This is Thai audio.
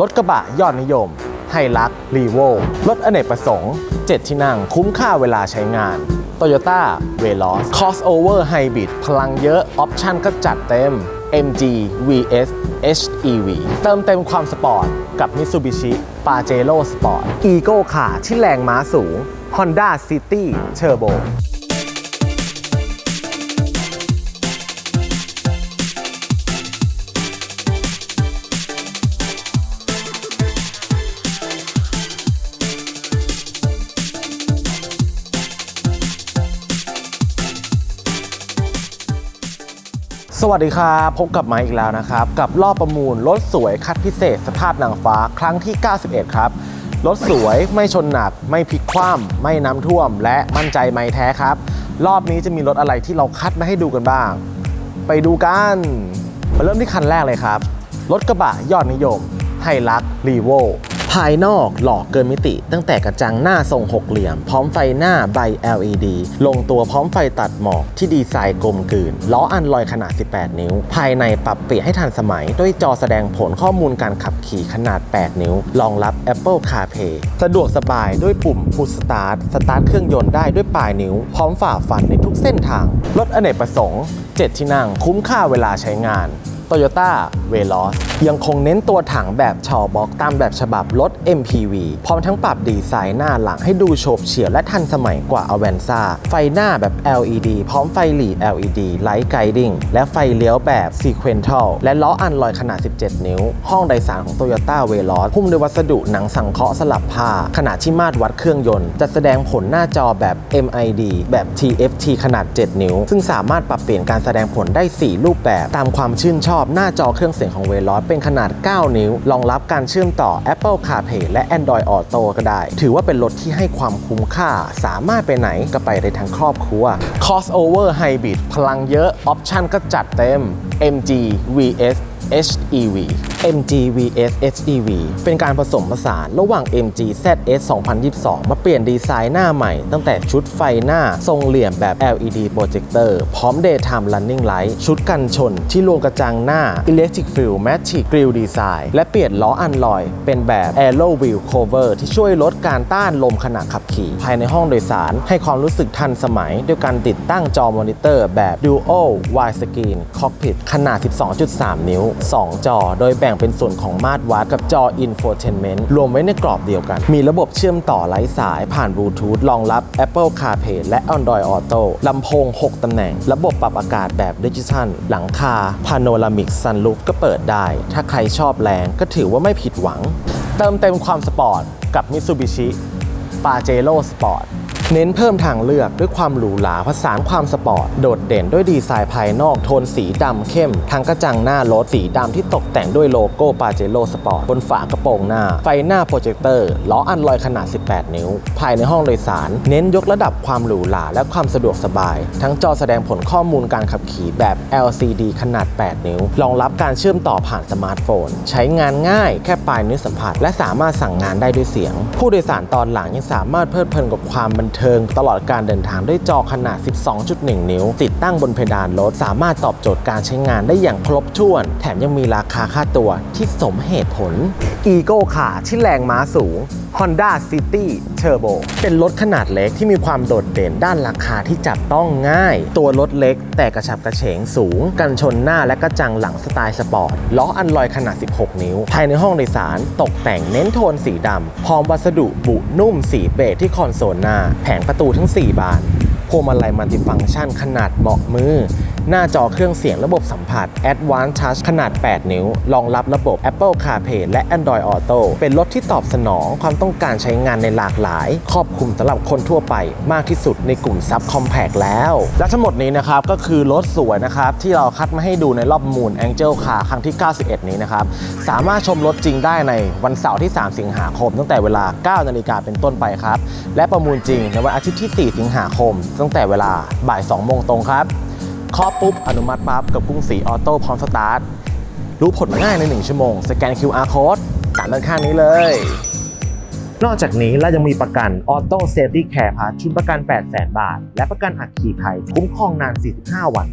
รถกระบะยอดนิยมไฮลักรีโวรถอเนกประสงค์ 7 ที่นั่งคุ้มค่าเวลาใช้งาน Toyota v e l o s Crossover Hybrid พลังเยอะออปชั่นก็จัดเต็ม MG VS HEV เติมเต็มความสปอร์ตกับ Mitsubishi Pajero Sport Ego ขาที่แรงม้าสูง Honda City Turbo สวัสดีครับ พบกับไมค์อีกแล้วนะครับ กับรอบประมูลรถสวยคัดพิเศษ สภาพนางฟ้าครั้งที่ 91 ครับ รถสวยไม่ชนหนัก ไม่พลิกคว่ำไม่น้ำท่วม และมั่นใจไม่แท้ครับ รอบนี้จะมีรถอะไรที่เราคัดมาให้ดูกันบ้าง ไปดูกันมาเริ่มที่คันแรกเลยครับ รถกระบะยอดนิยมไฮลักรีโว ภายนอกหล่อเกินมิติ ตั้งแต่กระจังหน้าทรงหกเหลี่ยม พร้อมไฟหน้าใบ LED ลงตัวพร้อมไฟตัดหมอกที่ดีไซน์กลมกลืน ล้ออันลอยขนาด 18 นิ้ว ภายในปรับเปลี่ยนให้ทันสมัย ด้วยจอแสดงผลข้อมูลการขับขี่ขนาด 8 นิ้ว รองรับ Apple CarPlay สะดวกสบายด้วยปุ่ม Push Start สตาร์ทเครื่องยนต์ได้ด้วยปลายนิ้ว พร้อมฝ่าฟันในทุกเส้นทาง รถอเนกประสงค์ 7 ที่นั่ง คุ้มค่าเวลาใช้งาน Toyota v e l o s ยังคงเน้นตัวถังแบบชอบ็อกตามแบบฉบับรถ MPV พร้อมทั้งปรับดีไซน์หน้าหลังให้ดูโฉบเฉี่ยวและทันสมัยกว่า a v a n z a ไฟหน้าแบบ LED พร้อมไฟหลี LED Light Guiding และไฟเลี้ยวแบบ Sequential และล้ออันลอยขนาด 17 นิ้ว ห้องโดยสารของ Toyota v e l o s หุ้มด้วยวัสดุหนังสังเคราะห์สลับผ้าขณะที่มาตรวัดเครื่องยนต์ จะแสดงผลหน้าจอแบบ MID แบบ TFT ขนาด 7 นิ้ว ซึ่งสามารถปรับเปลี่ยนการแสดงผลได้ 4 รูปแบบตามความชื่นชอบอบหน้าจอเครื่องเสียงของเวลอสเป็นขนาด 9 นิ้ว รองรับการเชื่อมต่อ Apple CarPlay และ Android Auto ก็ได้ ถือว่าเป็นรถที่ให้ความคุ้มค่า สามารถไปไหนก็ไปได้ทั้งครอบครัว Crossover Hybrid พลังเยอะ ออปชั่นก็จัดเต็ม MG VS HEV MG VS HEV เป็นการผสมผสานระหว่าง MG ZS 2022 มาเปลี่ยนดีไซน์หน้าใหม่ ตั้งแต่ชุดไฟหน้าทรงเหลี่ยมแบบ LED Projector พร้อม Daytime Running Light ชุดกันชนที่รวมกระจังหน้า Electric Fill Matic Grill Design และเปลี่ยนล้ออันลอย เป็นแบบ Aero Wheel Cover ที่ช่วยลดการต้านลมขณะขับขี่ภายในห้องโดยสาร ให้ความรู้สึกทันสมัย ด้วยการติดตั้งจอมอนิเตอร์แบบ Dual Widescreen Cockpit ขนาด 12.3 นิ้ว2 จอ โดยแบ่งเป็นส่วนของมาตรวัดกับจอ Infotainment รวมไว้ในกรอบเดียวกัน มีระบบเชื่อมต่อไร้สายผ่านบลูทูธรองรับ Apple CarPlay และ Android Auto ลำโพง 6 ตำแหน่ง ระบบปรับอากาศแบบดิจิทัล หลังคา Panoramic Sunroof ก็เปิดได้ ถ้าใครชอบแรงก็ถือว่าไม่ผิดหวัง เติมเต็มความสปอร์ตกับ Mitsubishi Pajero Sport เน้นเพิ่มทางเลือกด้วยความหรูหราผสานความสปอร์ต โดดเด่นด้วยดีไซน์ภายนอกโทนสีดำเข้ม ทั้งกระจังหน้ารถสีดำที่ตกแต่งด้วยโลโก้ปาเจโร่สปอร์ตบนฝากระโปรงหน้า ไฟหน้าโปรเจคเตอร์ล้ออันลอยขนาด 18 นิ้ว ภายในห้องโดยสาร เน้นยกระดับความหรูหราและความสะดวกสบาย ทั้งจอแสดงผลข้อมูลการขับขี่แบบ LCD ขนาด 8 นิ้ว รองรับการเชื่อมต่อผ่านสมาร์ทโฟน ใช้งานง่ายแค่ปลายนิ้วสัมผัส และสามารถสั่งงานได้ด้วยเสียง ผู้โดยสารตอนหลังยังสามารถเพลิดเพลินกับความบันเทิงตลอดการเดินทางด้วยจอขนาด 12.1 นิ้ว ติดตั้งบนเพดานรถ สามารถตอบโจทย์การใช้งานได้อย่างครบถ้วน แถมยังมีราคาค่าตัวที่สมเหตุผล Ego ขาที่แรงม้าสูง Honda City Turbo เป็นรถขนาดเล็กที่มีความโดดเด่นด้านราคาที่จับต้องง่าย ตัวรถเล็กแต่กระฉับกระเฉงสูง กันชนหน้าและกระจังหลังสไตล์สปอร์ต ล้ออันลอยขนาด 16 นิ้ว ภายในห้องโดยสารตกแต่งเน้นโทนสีดำ พร้อมวัสดุบุนุ่มสีเบจที่คอนโซลหน้า แผงประตูทั้ง 4 บานพวงมาลัยมัลติฟังก์ชันขนาดเหมาะมือ หน้าจอเครื่องเสียงระบบสัมผัส Advanced Touch ขนาด 8 นิ้ว รองรับระบบ Apple CarPlay และ Android Auto เป็นรถที่ตอบสนองความต้องการใช้งานในหลากหลาย ครอบคลุมสำหรับคนทั่วไปมากที่สุดในกลุ่มซับคอมแพกแล้ว และทั้งหมดนี้นะครับ ก็คือรถสวยนะครับ ที่เราคัดมาให้ดูในรอบมูล Angel Car ครั้งที่ 91 นี้นะครับ สามารถชมรถจริงได้ในวันเสาร์ที่ 3 สิงหาคม ตั้งแต่เวลา 9 นาฬิกาเป็นต้นไปครับ และประมูลจริงในวันอาทิตย์ที่ 4 สิงหาคม ตั้งแต่เวลาบ่าย 2 โมงตรงครับ ข้อปุ๊บ อนุมัติปั๊บกับกรุงศรีออโต้พร้อมสตาร์ทรู้ผลง่ายใน 1 ชั่วโมง สแกน QR Code ตามด้านข้างนี้เลย นอกจากนี้เรายังมีประกันออโต้เซฟตี้แคร์พาชุดประกัน 800,000 บาท และประกันอักขีภัยคุ้มครองนาน 45 วัน